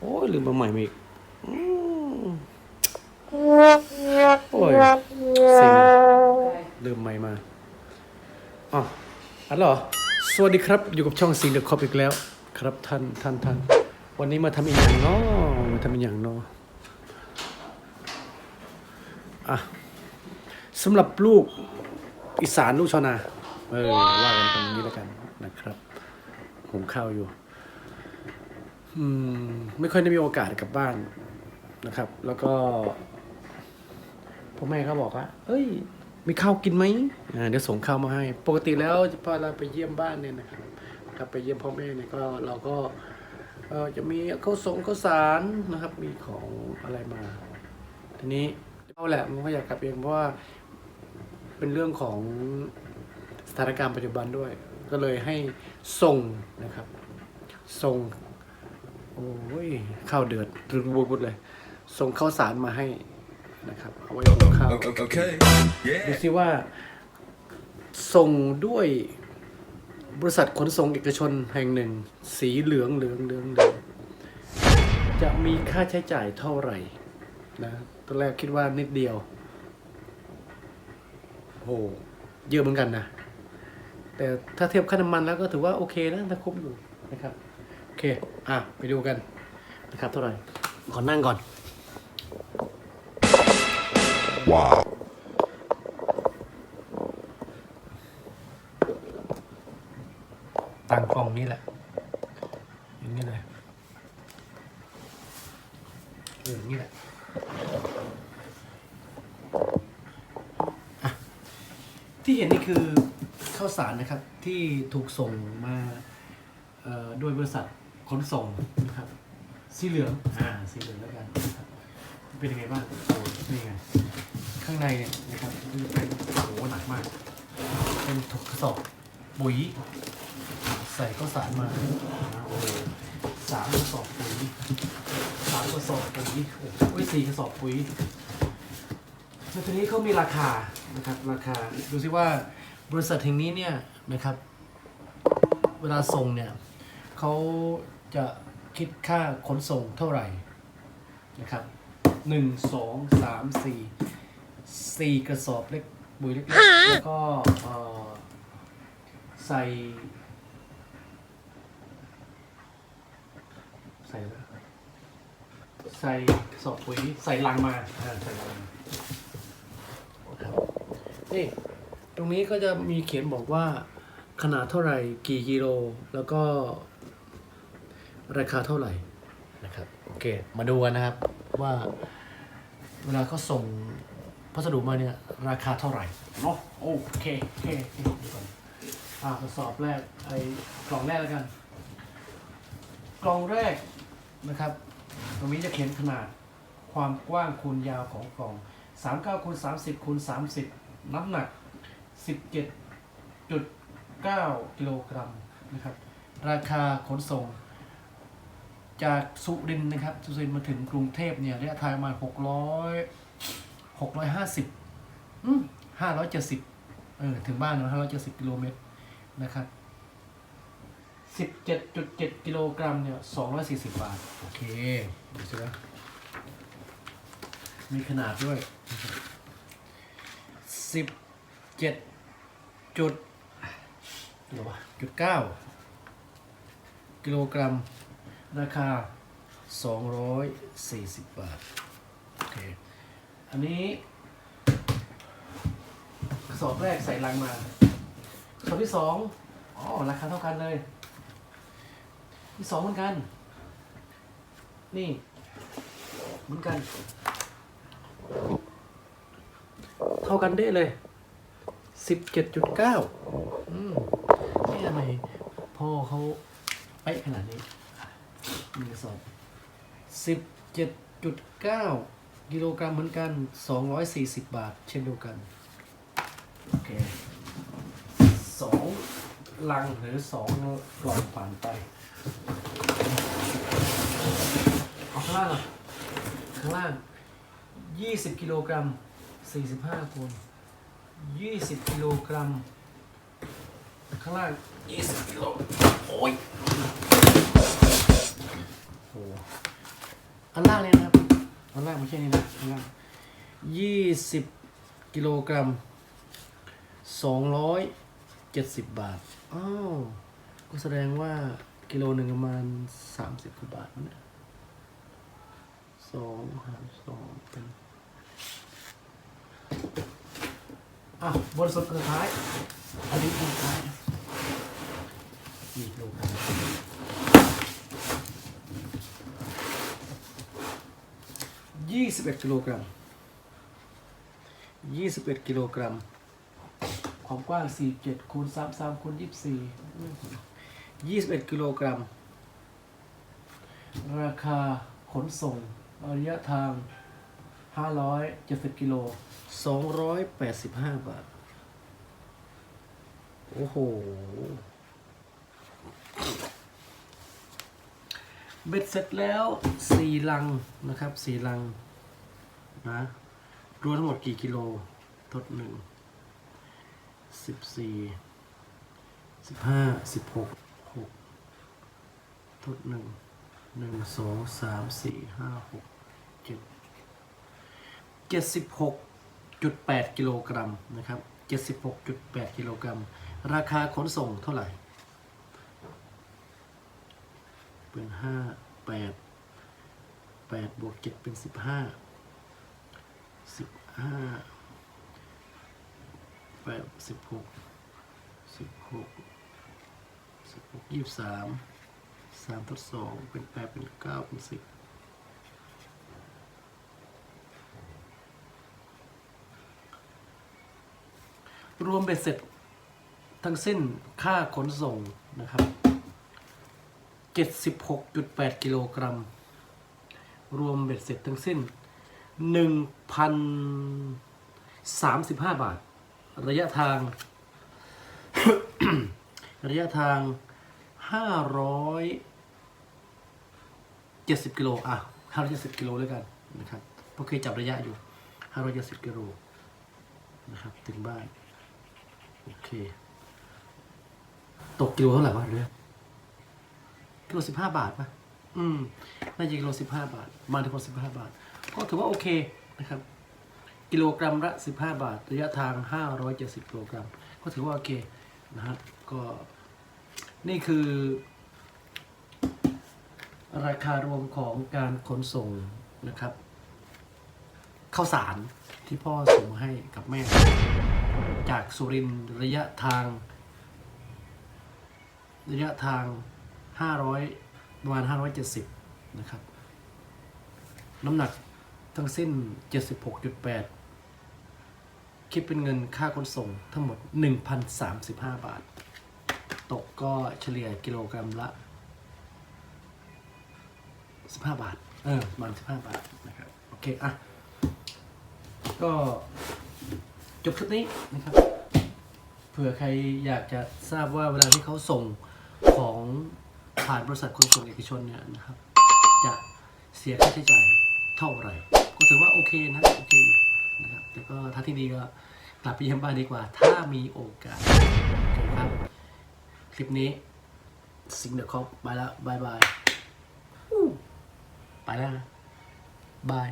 โอ้ยลืมมาใหม่มาอีกอืมโอ้ยเซ็งลืมใหม่มาอ๋ออันเหรอ สวัสดีครับ อยู่กับช่องซิงเดอะคอปอีกแล้ว ครับท่านท่านท่านวันนี้มาทำอีกอย่างเนาะมาทำอีกอย่างเนาะอะสำหรับลูกอีสานลูกชาวนา เออว่ากันตรงนี้แล้วกันนะครับหุงข้าวอยู่ ไม่ค่อยได้มีโอกาสกลับบ้านนะครับ แล้วก็พ่อแม่เขาบอกว่า เอ้ย มีข้าวกินไหมอ่าเดี๋ยวส่งข้าวมาให้ ปกติแล้วพอเราไปเยี่ยมบ้านเนี่ยนะครับกลับไปเยี่ยมพ่อแม่เนี่ยก็เราก็เออจะมีข้าวสงข้าวสารนะครับ มีของอะไรมา ทีนี้เอาแหละมันก็อยากกลับเองเพราะว่าเป็นเรื่องของสถานการณ์ปัจจุบันด้วย ก็เลยให้ส่งนะครับ ส่ง โอ้ยข้าวเดือดรึงบุดๆเลย ส่งข้าวสารมาให้นะครับเอาไว้หุงข้าว Okay. ดู Yeah. สิว่า ส่งด้วยบริษัทขนส่งเอกชนแห่งหนึ่ง สีเหลืองเหลืองเหลืองเหลืองจะมีค่าใช้จ่ายเท่าไหร่นะตอนแรกคิดว่านิดเดียวโหเยอะเหมือนกันนะ แต่ถ้าเทียบค่าน้ำมันแล้วก็ถือว่าโอเคนะถ้าคุ้มอยู่นะครับโอเคอะ ไปดูกันนะครับเท่าไหร่ขอนั่งก่อน Wow. ตั้งกล้องนี้แหละ อย่างนี้เลยเอออย่างนี้แหละอะที่เห็นนี่คือข้าวสารนะครับที่ถูกส่งมาเอ่อโดยบริษัท ขนส่งนะครับสีเหลืองอ่าสีเหลืองแล้วกันนะครับเป็นยังไงบ้างโอ้นี่ไงข้างในเนี่ยนะครับคือเป็นโอ้โหหนักมาก เป็นถุงกระสอบปุ๋ย ใส่ข้าวสารมาโอ้โหสามกระสอบปุ๋ยสามกระสอบปุ๋ยโอ้ยสี่กระสอบปุ๋ยแล้วทีนี้เขามีราคานะครับราคาดูซิว่าบริษัทแห่งนี้เนี่ยนะครับ เวลาส่งเนี่ยเขา จะคิดค่าขนส่งเท่าไหร่นะครับหนึ่งสองสามสี่สี่กระสอบเล็กปุ๋ยเล็กๆแล้วก็เอ่อใส่ ใส่แล้วใส่กระสอบปุ๋ยใส่ลังมาอ่าใส่ลังครับนี่ตรงนี้ก็จะมีเขียนบอกว่าขนาดเท่าไหร่กี่กิโล แล้วก็ ราคาเท่าไหร่นะครับโอเค มาดูกันนะครับว่าเวลาเขาส่งพัสดุมาเนี่ยราคาเท่าไหร่เนาะโอเคโอเคโอเคดูก่อนอ่ากระสอบแรกไอ้กล่องแรกแล้วกัน กล่องแรกนะครับ ตรงนี้จะเขียนขนาดความกว้างคูณยาวของกล่อง 39คูณ30คูณ30 น้ำหนัก 17.9กิโลกรัมนะครับ ราคาขนส่ง จากสุรินนะครับ สุรินมาถึงกรุงเทพเนี่ยระยะทางประมาณหกร้อยหกร้อยห้าสิบห้าร้อยเจ็ดสิบเออถึงบ้านนะห้าร้อยเจ็ดสิบกิโลเมตรนะครับสิบเจ็ดจุดเจ็ดกิโลกรัมเนี่ยสองร้อยสี่สิบบาท โอเคดูสิว่ามีขนาดด้วยสิบเจ็ดจุดเดี๋ววะจุดเก้ากิโลกรัม ราคา 240 บาท โอเค อันนี้กระสอบแรกใส่ลังมากระสอบที่สองอ๋อ ราคาเท่ากันเลย ที่สองเหมือนกัน นี่ เหมือนกัน เท่ากันได้เลยสิบเจ็ดจุดเก้าอืมนี่ทำไมพ่อเขาเป๊ะขนาดนี้ มีกระสอบสิบเจ็ดจุดเก้ากิโลกรัมเหมือนกันสองร้อยสี่สิบบาท เช่นเดียวกันโอเคสองลังหรือสองกล่องผ่านไปเอาข้างล่างอะข้างล่างยี่สิบกิโลกรัมสี่สิบห้าคนยี่สิบกิโลกรัมข้างล่างยี่สิบกิโลโอ้ย อันล่างเนี่ยนะครับ อันล่างไม่ใช่นี่นะอันล่างยี่สิบกิโลกรัมสองร้อยเจ็ดสิบบาท อ้าว ก็แสดงว่ากิโลหนึ่งประมาณสามสิบกว่าบาทนะเนี่ยสองหารสองเป็นอะบนสุดสุดท้าย อันนี้สุดท้ายนี่โลกรัม ยี่สิบเอ็ดกิโลกรัมยี่สิบเอ็ดกิโลกรัม ความกว้างสี่เจ็ดคูณสามสามคูณยี่สิบสี่ยี่สิบเอ็ดกิโลกรัม ราคาขนส่งระยะทางห้าร้อยเจ็ดสิบกิโลสองร้อยแปดสิบห้าบาท โอ้โห เบ็ดเสร็จแล้วสี่ลังนะครับสี่ลัง นะรวมทั้งหมดกี่กิโลทดหนึ่งสิบสี่สิบห้าสิบหกหกทดหนึ่งหนึ่งสองสามสี่ห้าหกเจ็ดเจ็ดสิบหกจุดแปดกิโลกรัมนะครับเจ็ดสิบหกจุดแปดกิโลกรัม ราคาขนส่งเท่าไหร่ เป็นห้าแปดแปดบวกเจ็ดเป็นสิบห้า สิบห้าแปดสิบหกสิบหกสิบหกยี่สิบสามสามทดสองเป็นแปดเป็นเก้าเป็นสิบรวมเบ็ดเสร็จทั้งสิ้นค่าขนส่งนะครับ 76.8 กิโลกรัม รวมเบ็ดเสร็จทั้งสิ้น 1,035 บาท ระยะทาง ระยะทาง 570กิโลอะ570กิโลด้วยกันนะครับเพราะเคยจับระยะอยู่ 570กิโลนะครับ ถึงบ้าน โอเค ตกกิโลเท่าไหร่วะเรือกิโลสิบห้าบาทปะอืม น่าจะกิโลสิบห้าบาท มาถึงคนสิบห้าบาท ก็ถือว่าโอเคนะครับ กิโลกรัมละสิบห้าบาท ระยะทางห้าร้อยเจ็ดสิบกิโลกรัม ก็ถือว่าโอเคนะครับก็นี่คือ ราคารวมของการขนส่งนะครับข้าวสารที่พ่อส่งให้กับแม่ จากสุรินทร์ระยะทาง ระยะทาง 500ประมาณ570 นะครับ น้ำหนัก ทั้งสิ้น 76.8 คิดเป็นเงินค่าขนส่งทั้งหมด 1,035 บาท ตกก็เฉลี่ยกิโลกรัมละ 15 บาท เออประมาณ15 บาทนะครับ โอเค อะ ก็จบคลิปนี้นะครับ เผื่อใครอยากจะทราบว่าเวลาที่เขาส่งของผ่านบริษัทขนส่งเอกชนเนี่ยนะครับ จะเสียค่าใช้จ่ายเท่าไหร่ ก็ถือว่าโอเคนะโอเคอยู่นะครับแต่ก็ถ้าที่ดีก็กลับไปเยี่ยมบ้านดีกว่า ถ้ามีโอกาสครับคลิปนี้สิงเดอะคอปไปแล้วบายบายไปแล้วนะบาย